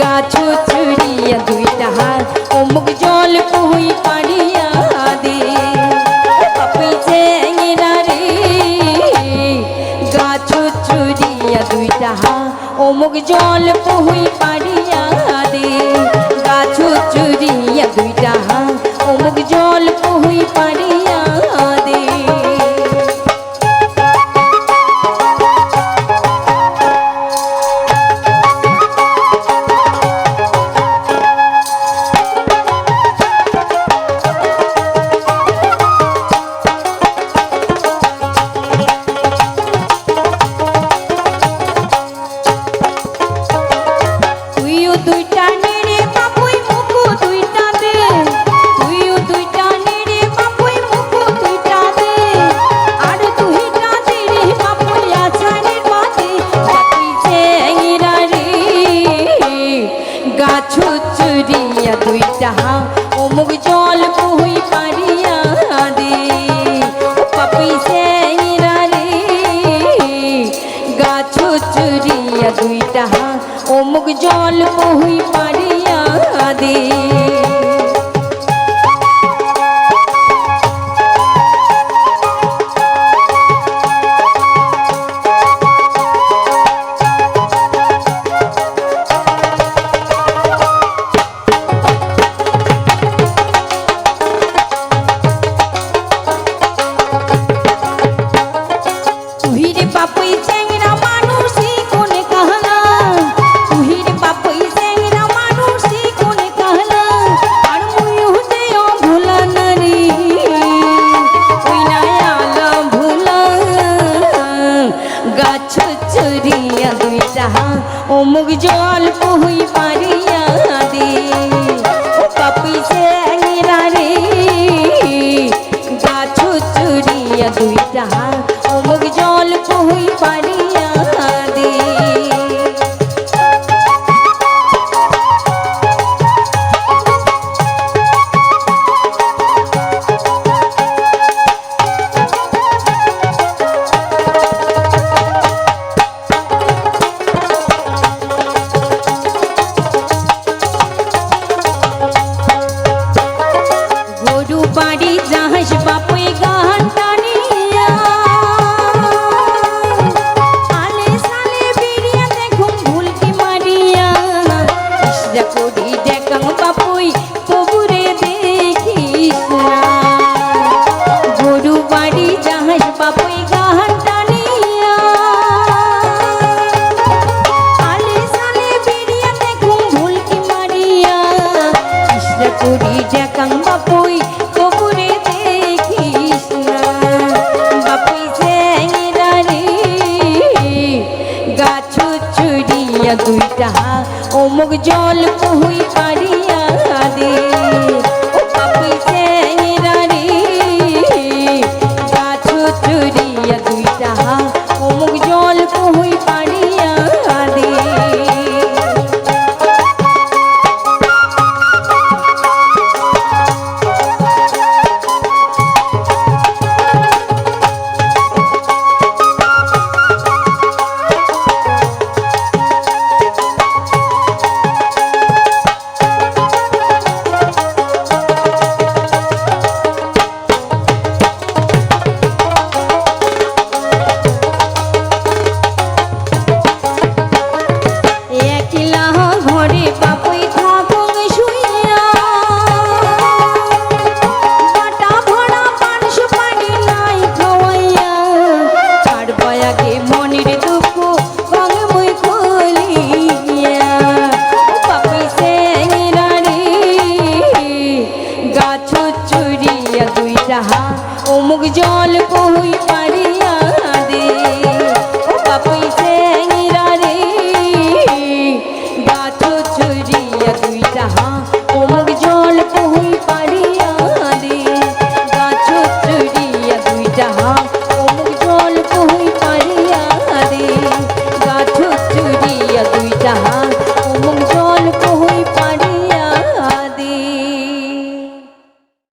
গাছু চুড়িয়া দুই তাহার অমুক জল কুই পাড়িয়া দে। পাপি চেঙিরা রে গাছু চুড়িয়া দুই তাহার অমুক জল কুই পাড়িয়া গাছ চুরিয়া দুইটা অমুক জল কই পারিয়া দে। পাপি রে গাছ চুরিয়া দুইটা অমুক জল কই পারিয়া দে। গাছ চুরিয়া দুইটা অমুক জল পুহি পারিয়া মুখ জল কুহুই খাই কই পা